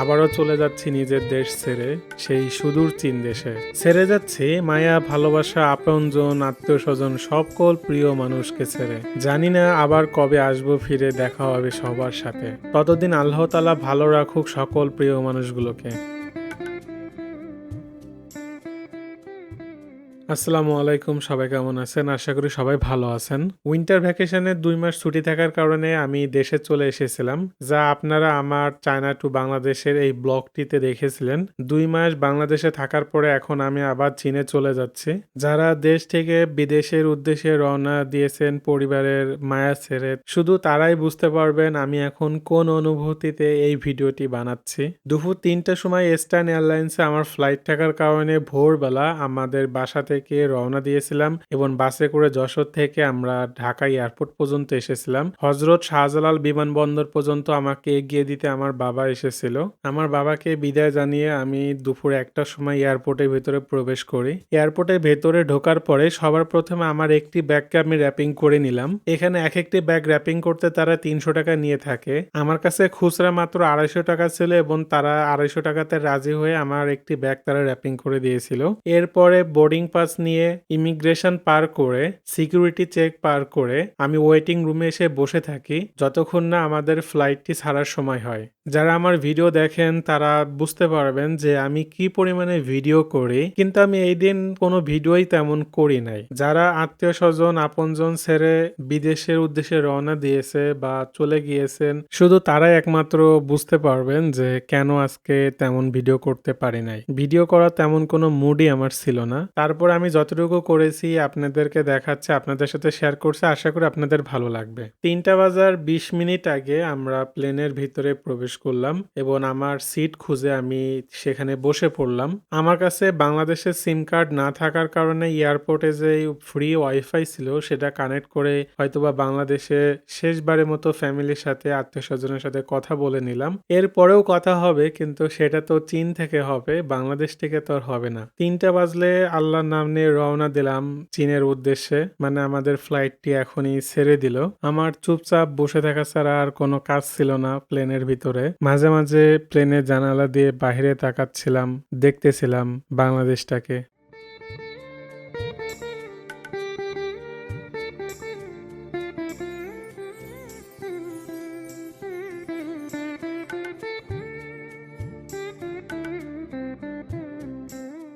আবারও চলে যাচ্ছি নিজের দেশ ছেড়ে, সেই সুদূর চীন দেশে। ছেড়ে যাচ্ছি মায়া, ভালোবাসা, আপনজন আত্মীয় স্বজন সকল প্রিয় মানুষকে ছেড়ে। জানি না আবার কবে আসব, ফিরে দেখা হবে সবার সাথে। ততদিন আল্লাহ তালা ভালো রাখুক সকল প্রিয় মানুষগুলোকে। আসসালামু আলাইকুম, সবাই কেমন আছেন? আশা করি সবাই ভালো আছেন। উইন্টার ভ্যাকেশনে দুই মাস ছুটি থাকার কারণে আমি দেশে চলে এসেছিলাম, যা আপনারা আমার চায়না টু বাংলাদেশের এই ব্লগটিতে দেখেছিলেন। দুই মাস বাংলাদেশে থাকার পরে এখন আমি আবার চীনে চলে যাচ্ছি। যারা দেশ থেকে বিদেশের উদ্দেশ্যে রওনা দিয়েছেন পরিবারের মায়া ছেড়ে, শুধু তারাই বুঝতে পারবেন আমি এখন কোন অনুভূতিতে এই ভিডিওটি বানাচ্ছি। দুপুর তিনটার সময় ইস্টার্ন এয়ারলাইন্সে আমার ফ্লাইট থাকার কারণে ভোরবেলা আমাদের বাসা থেকে রওনা দিয়েছিলাম এবং বাসে করে যশোর থেকে আমরা ঢাকা এয়ারপোর্ট পর্যন্ত এসেছিলাম। হজরত শাহজালাল বিমানবন্দর পর্যন্ত আমাকে এগিয়ে দিতে আমার বাবা এসেছিল। আমার বাবাকে বিদায় জানিয়ে আমি দুপুর একটার সময় এয়ারপোর্টের ভেতরে প্রবেশ করি। এয়ারপোর্টের ভেতরে ঢোকার পরে সবার প্রথমে আমার একটি ব্যাগকে আমি র্যাপিং করে নিলাম। এখানে এক একটি ব্যাগ র্যাপিং করতে তারা তিনশো টাকা নিয়ে থাকে। আমার কাছে খুচরা মাত্র আড়াইশো টাকা ছিল এবং তারা আড়াইশো টাকাতে রাজি হয়ে আমার একটি ব্যাগ তারা র্যাপিং করে দিয়েছিল। এরপরে বোর্ডিং পাস নিয়ে ইমিগ্রেশন পার করে সিকিউরিটি চেক পার করে আমি ওয়েটিং রুমে এসে বসে থাকি, যতক্ষণ না আমাদের ফ্লাইটটি ছাড়ার সময় হয়। যারা আমার ভিডিও দেখেন, তারা বুঝতে পারবেন যে আমি কি পরিমাণে ভিডিও করি, কিন্তু আমি এই দিন কোনো ভিডিওই তেমন করি নাই। যারা আত্মীয় স্বজন, আপনজন ছেড়ে বিদেশের উদ্দেশ্যে রওনা দিয়েছে বা চলে গিয়েছেন, শুধু তারাই একমাত্র বুঝতে পারবেন যে কেন আজকে তেমন ভিডিও করতে পারি নাই। ভিডিও করা তেমন কোনো মুডই আমার ছিল না। তারপর আমি যতটুকু করেছি আপনাদেরকে দেখাচ্ছে, আপনাদের সাথে শেয়ার করছে, আশা করি আপনাদের ভালো লাগবে। তিনটা বাজার বিশ মিনিট আগে আমরা প্লেনের ভিতরে প্রবেশ করলাম এবং আমার সিট খুঁজে আমি সেখানে বসে পড়লাম। আমার কাছে বাংলাদেশের সিম কার্ড না থাকার কারণে এয়ারপোর্টে যে ফ্রি ওয়াইফাই ছিল, সেটা কানেক্ট করে হয়তোবা বাংলাদেশে শেষবারের মতো ফ্যামিলির সাথে আত্মীয় স্বজনের সাথে কথা বলে নিলাম। এরপরেও কথা হবে, কিন্তু সেটা তো চীন থেকে হবে, বাংলাদেশ থেকে তো আর হবে না। তিনটা বাজলে আল্লাহর নাম নিয়ে রওনা দিলাম চীনের উদ্দেশ্যে। মানে আমাদের ফ্লাইটটি এখনই ছেড়ে দিল। আমার চুপচাপ বসে থাকা ছাড়া আর কোনো কাজ ছিল না প্লেনের ভিতরে। মাঝে মাঝে প্লেনের জানালা দিয়ে বাইরে তাকাচ্ছিলাম, দেখতেছিলাম বাংলাদেশটাকে।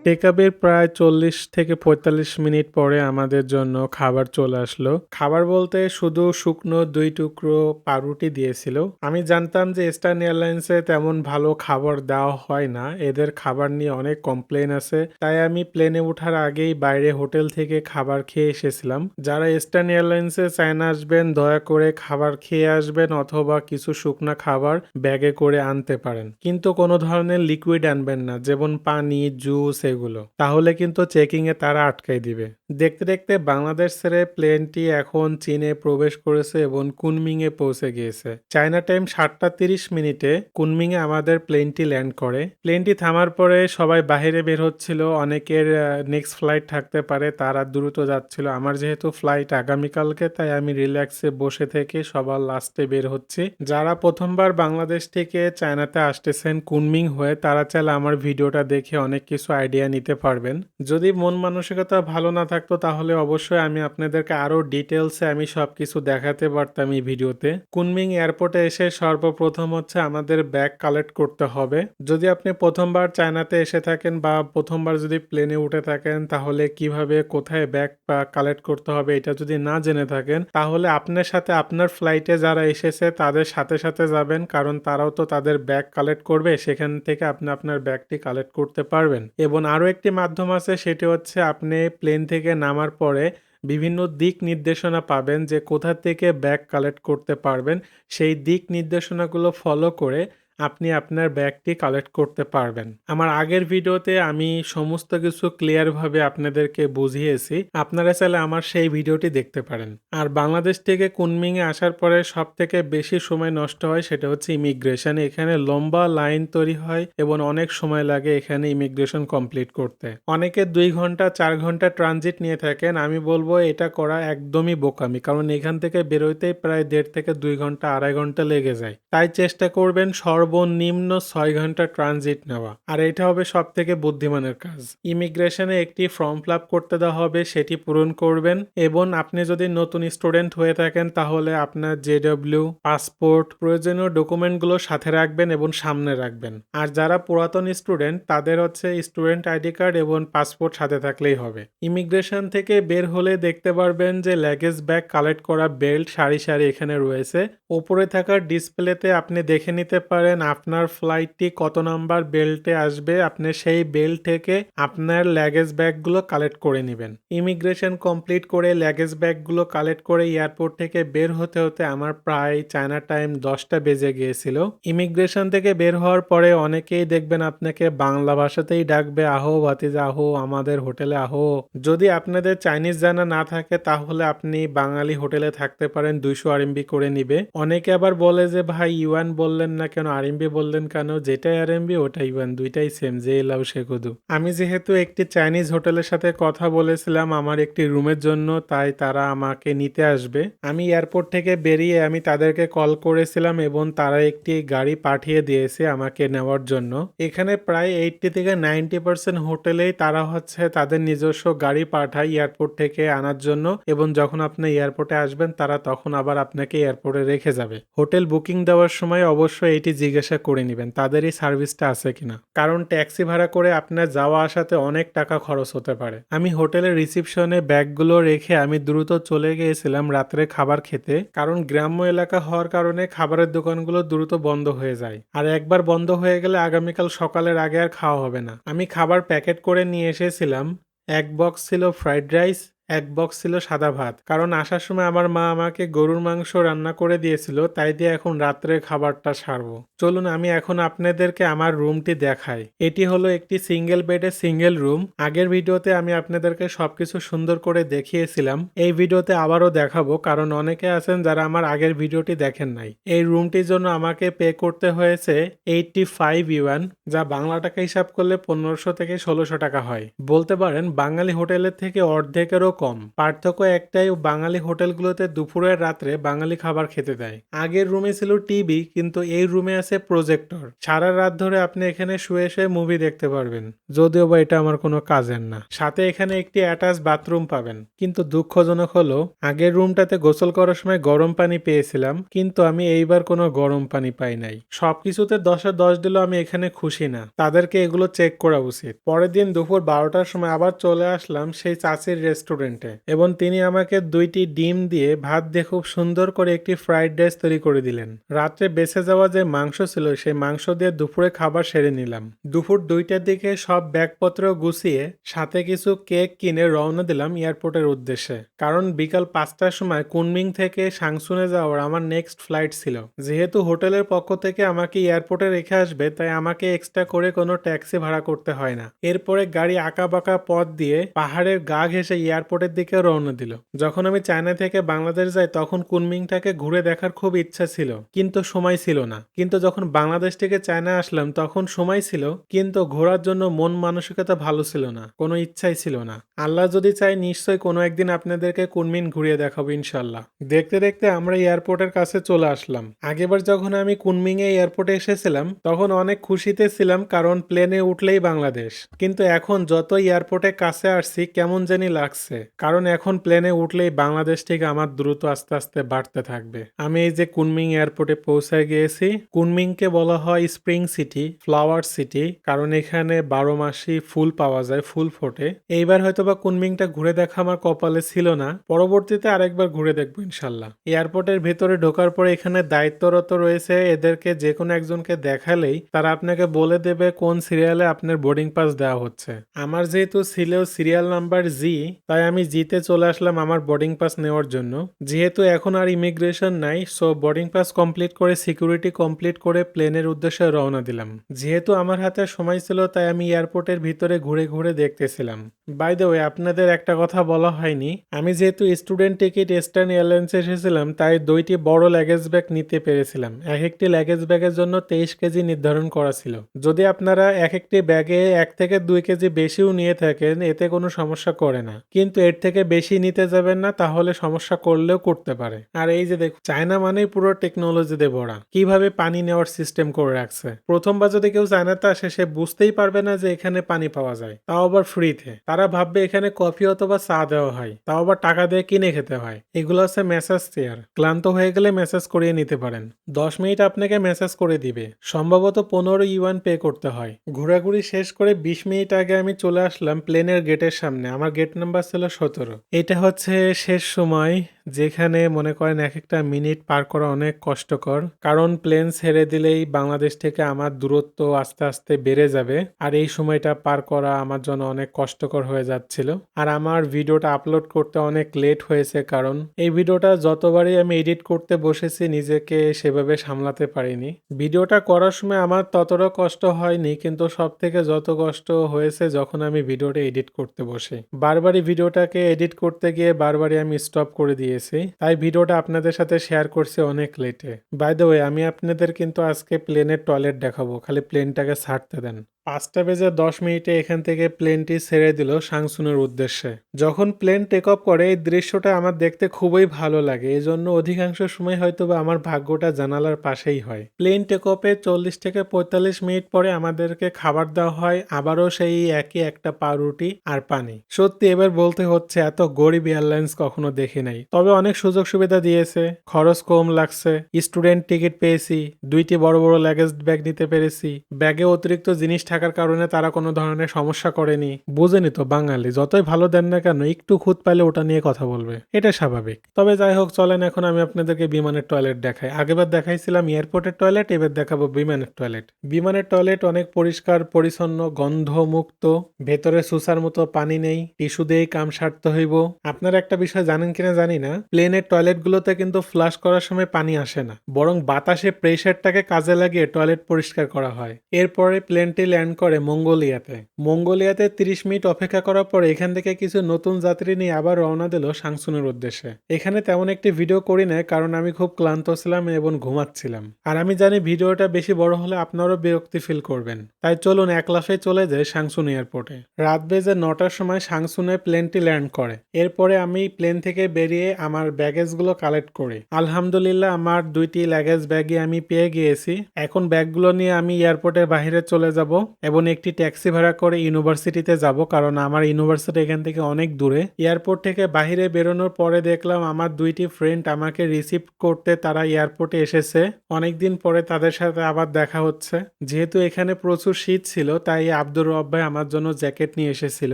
টেকআপের প্রায় চল্লিশ থেকে পঁয়তাল্লিশ মিনিট পরে আমাদের জন্য খাবার চলে আসলো। খাবার বলতে শুধু শুকনো দুই টুকরো পাউরুটি দিয়েছিল। আমি জানতাম যে ইস্টার্ন এয়ারলাইন্সে তেমন ভালো খাবার দেওয়া হয় না। এদের খাবার নিয়ে অনেক কমপ্লেন আছে। তাই আমি প্লেনে ওঠার আগেই বাইরে হোটেল থেকে খাবার খেয়ে এসেছিলাম। যারা ইস্টার্ন এয়ারলাইন্সে চায়না আসবেন, দয়া করে খাবার খেয়ে আসবেন অথবা কিছু শুকনা খাবার ব্যাগে করে আনতে পারেন। কিন্তু কোনো ধরনের লিকুইড আনবেন না। যেমন পানি জুস এগুলো তাহলে কিন্তু চেকিং এ তারা আটকাই দিবে। দেখতে দেখতে বাংলাদেশ ছেড়ে প্লেনটি এখন চীনে প্রবেশ করেছে এবং কুনমিং এ পৌঁছে গিয়েছে। চায়না টাইম সাতটা তিরিশ মিনিটে কুনমিং এ আমাদের প্লেনটি ল্যান্ড করে। প্লেনটি থামার পরে সবাই বাইরে বের হচ্ছিল, অনেকের নেক্সট ফ্লাইট থাকতে পারে, তারা দ্রুত যাচ্ছিল। আমার যেহেতু ফ্লাইট আগামীকালকে, তাই আমি রিল্যাক্সে বসে থেকে সবার লাস্টে বের হচ্ছি। যারা প্রথমবার বাংলাদেশ থেকে চায়নাতে আসতেছেন কুনমিং হয়ে, তারা চাইলে আমার ভিডিওটা দেখে অনেক কিছু আইডিয়া নিতে পারবেন। যদি মন মানসিকতা ভালো না থাকতো, তাহলে অবশ্যই আমি আপনাদেরকে আরও ডিটেলসে আমি সবকিছু দেখাতে পারতাম এই ভিডিওতে। কুনমিং এয়ারপোর্টে এসে সর্বপ্রথম হচ্ছে আমাদের ব্যাগ কালেক্ট করতে হবে। যদি আপনি প্রথমবার চায়নাতে এসে থাকেন বা প্রথমবার যদি প্লেনে উঠে থাকেন, তাহলে কীভাবে কোথায় ব্যাগ কালেক্ট করতে হবে এটা যদি না জেনে থাকেন, তাহলে আপনার সাথে আপনার ফ্লাইটে যারা এসেছে, তাদের সাথে সাথে যাবেন, কারণ তারাও তো তাদের ব্যাগ কালেক্ট করবে, সেখান থেকে আপনি আপনার ব্যাগটি কালেক্ট করতে পারবেন। এবং আরও একটি মাধ্যম আছে, সেটি হচ্ছে আপনি প্লেন থেকে নামার পরে বিভিন্ন দিক নির্দেশনা পাবেন যে কোথা থেকে ব্যাগ কালেক্ট করতে পারবেন। সেই দিক নির্দেশনাগুলো ফলো করে আপনি আপনার ব্যাগটি কালেক্ট করতে পারবেন। আমার আগের ভিডিওতে আমি সমস্ত কিছু ক্লিয়ারভাবে আপনাদেরকে বুঝিয়েছি। আপনারা চাইলে আমার সেই ভিডিওটি দেখতে পারেন। আর বাংলাদেশ থেকে কুনমিংয়ে আসার পরে সব থেকে বেশি সময় নষ্ট হয় সেটা হচ্ছে ইমিগ্রেশন এখানে লম্বা লাইন তৈরি হয় এবং অনেক সময় লাগে এখানে ইমিগ্রেশন কমপ্লিট করতে। অনেকে দুই ঘণ্টা, চার ঘণ্টা ট্রানজিট নিয়ে থাকেন। আমি বলব এটা করা একদমই বোকামি। কারণ এখান থেকে বেরোতেই প্রায় দেড় থেকে দুই ঘণ্টা, আড়াই ঘণ্টা লেগে যায়। তাই চেষ্টা করবেন সর্ব সর্বনিম্ন ছয় ঘণ্টা ট্রানজিট নেওয়া। আর এটা হবে সব থেকে বুদ্ধিমানের কাজ। ইমিগ্রেশনে একটি ফর্ম ফিল করতে দেওয়া হবে, সেটি পূরণ করবেন এবং আপনি যদি নতুন স্টুডেন্ট হয়ে থাকেন, তাহলে আপনার জেডব্লিউ পাসপোর্ট প্রয়োজনীয় ডকুমেন্টগুলো সাথে রাখবেন এবং সামনে রাখবেন। আর যারা পুরাতন স্টুডেন্ট তাদের হচ্ছে স্টুডেন্ট আইডি কার্ড এবং পাসপোর্ট সাথে থাকলেই হবে। ইমিগ্রেশন থেকে বের হলে দেখতে পারবেন যে ল্যাগেজ ব্যাগ কালেক্ট করা বেল্ট সারি সারি এখানে রয়েছে। ওপরে থাকা ডিসপ্লেতে আপনি দেখে নিতে পারেন আপনার ফ্লাইটটি কত নাম্বার বেল্টে আসবে, আপনি সেই বেল্ট থেকে আপনার ল্যাগেজ ব্যাগগুলো কালেক্ট করে নেবেন। ইমিগ্রেশন কমপ্লিট করে ল্যাগেজ ব্যাগগুলো কালেক্ট করে এয়ারপোর্ট থেকে বের হতে হতে আমার প্রায় চায়না টাইম দশটা বেজে গিয়েছিল। ইমিগ্রেশন থেকে বের হওয়ার পরে অনেকেই দেখবেন আপনাকে বাংলা ভাষাতেই ডাকবে, আহো ভাতিজা, আহো আমাদের হোটেলে, আহো। যদি আপনাদের চাইনিজ জানা না থাকে, তাহলে আপনি বাঙালি হোটেলে থাকতে পারেন, দুইশো আরএমবি করে নিবে। অনেকে আবার বলে যে, ভাই ইউয়ান বললেন না কেন? আরএমবি বললেন কেন? যেটাই আরএমবি ওটাই ইউয়ান দুইটাই সেম যে লাউ সে কদু। আমি যেহেতু একটি চাইনিজ হোটেলের সাথে কথা বলেছিলাম আমার একটি রুমের জন্য, তাই তারা আমাকে নিতে আসবে। আমি এয়ারপোর্ট থেকে বেরিয়ে আমি তাদেরকে কল করেছিলাম এবং তারা একটি গাড়ি পাঠিয়ে দিয়েছে আমাকে নেওয়ার জন্য। এখানে প্রায় এইটটি থেকে নাইনটি পার্সেন্ট হোটেলেই তারা হচ্ছে তাদের নিজস্ব গাড়ি পাঠায় এয়ারপোর্ট থেকে আনার জন্য এবং যখন আপনি এয়ারপোর্টে আসবেন, তারা তখন আবার আপনাকে এয়ারপোর্টে রেখে যাবে। হোটেল বুকিং দেওয়ার সময় অবশ্যই এটি জিজ্ঞাসা করে নেবেন, তাদের এই সার্ভিসটা আছে কিনা। কারণ ট্যাক্সি ভাড়া করে আপনার যাওয়া আসাতে অনেক টাকা খরচ হতে পারে। আমি হোটেলের রিসিপশনে ব্যাগগুলো রেখে আমি দ্রুত চলে গিয়েছিলাম রাত্রে খাবার খেতে, কারণ গ্রাম্য এলাকা হওয়ার কারণে খাবারের দোকানগুলো দ্রুত বন্ধ হয়ে যায়। আর একবার বন্ধ হয়ে গেলে আগামীকাল সকালের আগে আর খাওয়া হবে না। আমি খাবার প্যাকেট করে নিয়ে এসেছিলাম, এক বক্স ছিল ফ্রাইড রাইস এক বক্স ছিল সাদা ভাত। কারণ আসার সময় আমার মা আমাকে গরুর মাংস রান্না করে দিয়েছিল, তাই দিয়ে এখন রাত্রে খাবারটা সারবো। চলুন, আমি এখন আপনাদেরকে আমার রুমটি দেখাই। এটি হলো একটি সিঙ্গেল বেডের সিঙ্গেল রুম আগের ভিডিওতে আমি আপনাদেরকে সবকিছু সুন্দর করে দেখিয়েছিলাম। এই ভিডিওতে আবারও দেখাবো, কারণ অনেকে আছেন যারা আমার আগের ভিডিওটি দেখেন নাই। এই রুমটির জন্য আমাকে পে করতে হয়েছে এইটটি ফাইভ ইউয়ান যা বাংলা টাকা হিসাব করলে পনেরোশো থেকে ষোলোশো টাকা হয়। বলতে পারেন, বাঙালি হোটেলের থেকে অর্ধেকেরও কম। পার্থক্য একটাই বাঙালি হোটেলগুলোতে দুপুরের রাত্রে বাঙালি খাবার খেতে দেয়। আগের রুমে ছিল টিভি, কিন্তু এই রুমে আছে প্রজেক্টর। সারা রাত ধরে আপনি এখানে শুয়ে শুয়ে মুভি দেখতে পারবেন। যদিও বা এটা আমার কোনো কাজের না। সাথে এখানে একটি অ্যাটাচ বাথরুম পাবেন। কিন্তু দুঃখজনক হলো, আগের রুমটাতে গোসল করার সময় গরম পানি পেয়েছিলাম, কিন্তু আমি এইবার কোনো গরম পানি পাই নাই। সবকিছুতে দশে দশ দিলেও আমি এখানে খুশি না। তাদেরকে এগুলো চেক করা উচিত। পরের দিন দুপুর বারোটার সময় আবার চলে আসলাম সেই চাচির রেস্টুরেন্টে। এবং তিনি আমাকে দুইটি ডিম দিয়ে ভাত দিয়ে খুব সুন্দর করে একটি ফ্রাইড রাইস তৈরি করে দিলেন। রাত্রে বেঁচে যাওয়া যে মাংস ছিল, সেই মাংস দিয়ে দুপুরে খাবার সেরে নিলাম। দুপুর দুইটার দিকে সব ব্যাগপত্র গুছিয়ে সাথে কিছু কেক কিনে রওনা দিলাম এয়ারপোর্টের উদ্দেশ্যে। কারণ বিকাল পাঁচটার সময় কুনমিং থেকে সাংসুনে যাওয়ার আমার নেক্সট ফ্লাইট ছিল। যেহেতু হোটেলের পক্ষ থেকে আমাকে এয়ারপোর্টে রেখে আসবে, তাই আমাকে এক্সট্রা করে কোনো ট্যাক্সি ভাড়া করতে হয় না। এরপরে গাড়ি আঁকা বাঁকা পথ দিয়ে পাহাড়ের গা ঘেসে এয়ারপোর্টের দিকে রওনা দিল। যখন আমি চায়না থেকে বাংলাদেশ যাই, তখন কুনমিংটাকে ঘুরে দেখার খুব ইচ্ছা ছিল, কিন্তু সময় ছিল না। কিন্তু যখন বাংলাদেশ থেকে চায়না আসলাম, তখন সময় ছিল, কিন্তু ঘোরার জন্য মন মানসিকতা ভালো ছিল না, কোনো ইচ্ছাই ছিল না। আল্লাহ যদি চাই নিশ্চয়ই কোনো একদিন আপনাদেরকে কুনমিন ঘুরিয়ে দেখাবো ইনশাল্লাহ দেখতে দেখতে আমরা এয়ারপোর্টের কাছে চলে আসলাম। আগেবার যখন আমি কুনমিং এ এয়ারপোর্টে এসেছিলাম, তখন অনেক খুশিতে ছিলাম, কারণ প্লেনে উঠলেই বাংলাদেশ। কিন্তু এখন যত এয়ারপোর্টে কাছে আসছি, কেমন জানি লাগছে। কারণ এখন প্লেনে উঠলেই বাংলাদেশ থেকে আমার দ্রুত আস্তে আস্তে বাড়তে থাকবে। আমি এই যে কুনমিং এয়ারপোর্টে পৌঁছায় গিয়েছি, কুনমিংকে বলা হয় স্প্রিং সিটি, ফ্লাওয়ার সিটি, কারণ এখানে বারো মাসই ফুল পাওয়া যায়, ফুল ফোটে। এইবার হয়তোবা কুনমিংটা ঘুরে দেখা আমার কপালে ছিল না, পরবর্তীতে আরেকবার ঘুরে দেখব ইনশাল্লাহ। এয়ারপোর্টের ভেতরে ঢোকার পরে এখানে দায়িত্বরত রয়েছে, এদেরকে যে কোনো একজনকে দেখালেই তারা আপনাকে বলে দেবে কোন সিরিয়ালে আপনার বোর্ডিং পাস দেওয়া হচ্ছে। আমার যেহেতু ছিল সিরিয়াল নাম্বার জি তাই আমি জিতে চলে আসলাম আমার বোর্ডিং পাস নেওয়ার জন্য। যেহেতু এখন আর ইমিগ্রেশন নাই সো বোর্ডিং পাস কমপ্লিট করে সিকিউরিটি কমপ্লিট করে প্লেনের উদ্দেশ্যে রওনা দিলাম। যেহেতু আমার হাতে সময় ছিল, তাই আমি এয়ারপোর্টের ভিতরে ঘুরে ঘুরে দেখতেছিলাম। বাই দ্য ওয়ে আপনাদের একটা কথা বলা হয়নি, আমি যেহেতু স্টুডেন্ট টিকিট ইস্টার্ন এয়ারলাইন্সে এসেছিলাম, তাই দুইটি বড় লাগেজ ব্যাগ নিতে পেরেছিলাম। এক একটি লাগেজ ব্যাগের জন্য তেইশ কেজি নির্ধারণ করা ছিল। যদি আপনারা এক একটি ব্যাগে এক থেকে দুই কেজি বেশিও নিয়ে থাকেন, এতে কোনো সমস্যা করে না। কিন্তু এর থেকে বেশি নিতে যাবেন না, তাহলে সমস্যা করলেও করতে পারে। আর এই যে দেখুন, চায়না মানেই পুরো টেকনোলজি টেকনোলজিতে ভরা। কীভাবে পানি নেওয়ার সিস্টেম করে রাখছে? প্রথমবার যদি কেউ চায়নাতে আসে, সে বুঝতেই পারবে না যে এখানে পানি পাওয়া যায়। তাও আবার ফ্রিতে তারা ভাববে এখানে কফি অথবা চা দেওয়া হয়। তাও আবার টাকা দিয়ে কিনে খেতে হয়। এগুলো হচ্ছে মেসেজ চেয়ার ক্লান্ত হয়ে গেলে মেসেজ করিয়ে নিতে পারেন। দশ মিনিট আপনাকে মেসেজ করে দিবে। সম্ভবত পনেরো ইউয়ান পে করতে হয়। ঘোরাঘুরি শেষ করে বিশ মিনিট আগে আমি চলে আসলাম প্লেনের গেটের সামনে। আমার গেট নাম্বার ছিল সতেরো। এটা হচ্ছে শেষ সময় যেখানে মনে করেন এক একটা মিনিট পার করা অনেক কষ্টকর। কারণ প্লেন ছেড়ে দিলেই বাংলাদেশ থেকে আমার দূরত্ব আস্তে আস্তে বেড়ে যাবে। আর এই সময়টা পার করা আমার জন্য অনেক কষ্টকর হয়ে যাচ্ছিল। আর আমার ভিডিওটা আপলোড করতে অনেক লেট হয়েছে কারণ এই ভিডিওটা যতবারই আমি এডিট করতে বসেছি নিজেকে সেভাবে সামলাতে পারিনি। ভিডিওটা করার সময় আমার ততটা কষ্ট হয়নি, কিন্তু সব থেকে যত কষ্ট হয়েছে যখন আমি ভিডিওটা এডিট করতে বসি। বারবারই ভিডিওটাকে এডিট করতে গিয়ে বারবারই আমি স্টপ করে দিয়েছি। তাই ভিডিওটা আপনাদের সাথে শেয়ার করছি অনেক লেটে বাই দ্য ওয়ে আমি আপনাদের কিন্তু আজকে প্লেনের টয়লেট দেখাবো। খালি প্লেনটাকে ছাড়তে দেন। পাঁচটা বেজে দশ মিনিটে এখান থেকে প্লেনটি ছেড়ে দিল সাংসুনের উদ্দেশ্যে। যখন প্লেন টেক অফ করে, এই দৃশ্যটা আমার দেখতে খুবই ভালো লাগে। এই জন্য অধিকাংশ সময় হয়তো বা আমার ভাগ্যটা জানালার পাশেই হয়। প্লেন টেক অফে চল্লিশ থেকে পঁয়তাল্লিশ মিনিট পরে আমাদেরকে খাবার দেওয়া হয়। আবারও সেই একই একটা পাউরুটি আর পানি। সত্যি এবার বলতে হচ্ছে, এত গরিব এয়ারলাইন্স কখনো দেখি নাই। তবে অনেক সুযোগ সুবিধা দিয়েছে। খরচ কম লাগছে। স্টুডেন্ট টিকিট পেয়েছি। দুইটি বড় বড় লাগেজ ব্যাগ নিতে পেরেছি। ব্যাগে অতিরিক্ত জিনিস থাকার কারণে তারা কোনো ধরনের সমস্যা করেনি। বুঝেনি তো বাঙালি, যতই ভালো দেন না কেন, একটু খুঁত পাইলে ওটা নিয়ে কথা বলবে। এটা স্বাভাবিক। তবে যাই হোক, চলেন এখন আমি আপনাদেরকে বিমানের টয়লেট দেখাই। আগেবার দেখাইছিলাম এয়ারপোর্টের টয়লেট, এবার দেখাবো বিমানের টয়লেট। বিমানের টয়লেট অনেক পরিষ্কার, পরিচ্ছন্ন গন্ধ মুক্ত ভেতরে সুসার মতো পানি নেই, টিস্যু দিয়েই কাম সারতে হইব। আপনারা একটা বিষয় জানেন কিনা জানি না, প্লেনের টয়লেটগুলোতে কিন্তু ফ্লাশ করার সময় পানি আসে না। বরং বাতাসে প্রেশারটাকে কাজে লাগিয়ে টয়লেট পরিষ্কার করা হয়। এরপরে প্লেনটি ল্যান্ড করে মঙ্গোলিয়াতে। মঙ্গোলিয়াতে 30 মিনিট অপেক্ষা করার পর এখান থেকে কিছু নতুন যাত্রী নিয়ে আবার রওনা দিল সাংসুনের উদ্দেশ্যে। এখানে তেমন একটি ভিডিও করি না কারণ আমি খুব ক্লান্ত ছিলাম এবং ঘুমাচ্ছিলাম। আর আমি জানি ভিডিওটা বেশি বড় হলে আপনারও বিরক্তি ফিল করবেন। তাই চলুন এক লাফে চলে যায় সাংসুন এয়ারপোর্টে। রাত বেজে নটার সময় সাংসুনে প্লেনটি ল্যান্ড করে। এরপরে আমি প্লেন থেকে বেরিয়ে আমার ব্যাগেজগুলো কালেক্ট করি। আলহামদুলিল্লাহ, আমার দুইটি লাগেজ ব্যাগই আমি পেয়ে গিয়েছি। এখন ব্যাগগুলো নিয়ে আমি এয়ারপোর্টের বাইরে চলে যাব। এবং একটি ট্যাক্সি ভাড়া করে ইউনিভার্সিটিতে যাব, কারণ আমার ইউনিভার্সিটি এখান থেকে অনেক দূরে। এয়ারপোর্ট থেকে বাইরে বেরোনোর পরে দেখলাম আমার দুইটি ফ্রেন্ড আমাকে রিসিভ করতে তারা এয়ারপোর্টে এসেছে। অনেকদিন পরে তাদের সাথে আবার দেখা হচ্ছে। যেহেতু এখানে প্রচুর শীত ছিল, তাই আব্দুর রব ভাই আমার জন্য জ্যাকেট নিয়ে এসেছিল।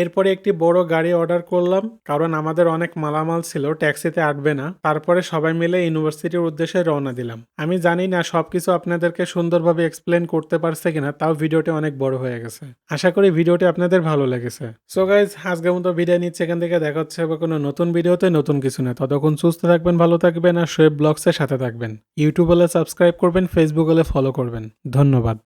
এরপরে একটি বড় গাড়ি অর্ডার করলাম, কারণ আমাদের অনেক মালামাল ছিল, ট্যাক্সিতে আটবে না। তারপরে সবাই মিলে ইউনিভার্সিটির উদ্দেশ্যে রওনা দিলাম। আমি জানি না সবকিছু আপনাদেরকে সুন্দরভাবে এক্সপ্লেন করতে পারছে কিনা, তাও ভিডিওটি অনেক বড় হয়ে গেছে। আশা করি ভিডিওটি আপনাদের ভালো লেগেছে। সো গাইজ আজকের মতো ভিডিও নিচ্ছে। এখান থেকে দেখা হচ্ছে বা কোনো নতুন ভিডিওতে, নতুন কিছু না ততক্ষণ সুস্থ থাকবেন, ভালো থাকবেন আর শোয়েব ব্লগসের সাথে থাকবেন। ইউটিউব হলে সাবস্ক্রাইব করবেন ফেসবুক হলে ফলো করবেন। ধন্যবাদ।